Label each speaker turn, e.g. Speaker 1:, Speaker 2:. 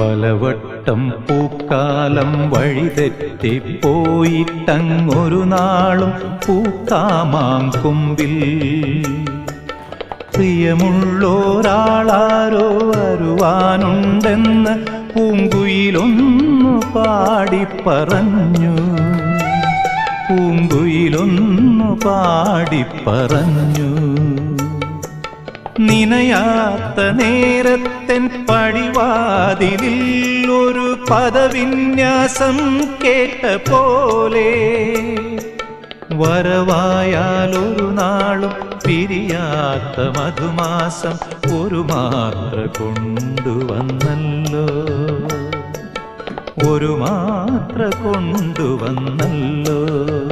Speaker 1: പലവട്ടം പൂക്കാലം വഴിതെറ്റിപ്പോയിട്ടങ്ങൊരു നാളും പൂക്കാമാം കുമ്പിൽ. പ്രിയമുള്ളോരാളാരോ വരുവാനുണ്ടെന്ന് പൂങ്കുയിലൊന്നു പാടി പറഞ്ഞു പൂങ്കുയിലൊന്നു പാടി പറഞ്ഞു നിനയാത്ത നേരത്തൻ പടിവാതിലിൽ ഒരു പദവിന്യാസം കേട്ട പോലെ വരവായാലൊരു നാളും പിരിയാത്ത മധുമാസം ഒരു മാത്ര കൊണ്ടുവന്നല്ലോ. ഒരു മാത്ര കൊണ്ടുവന്നല്ലോ.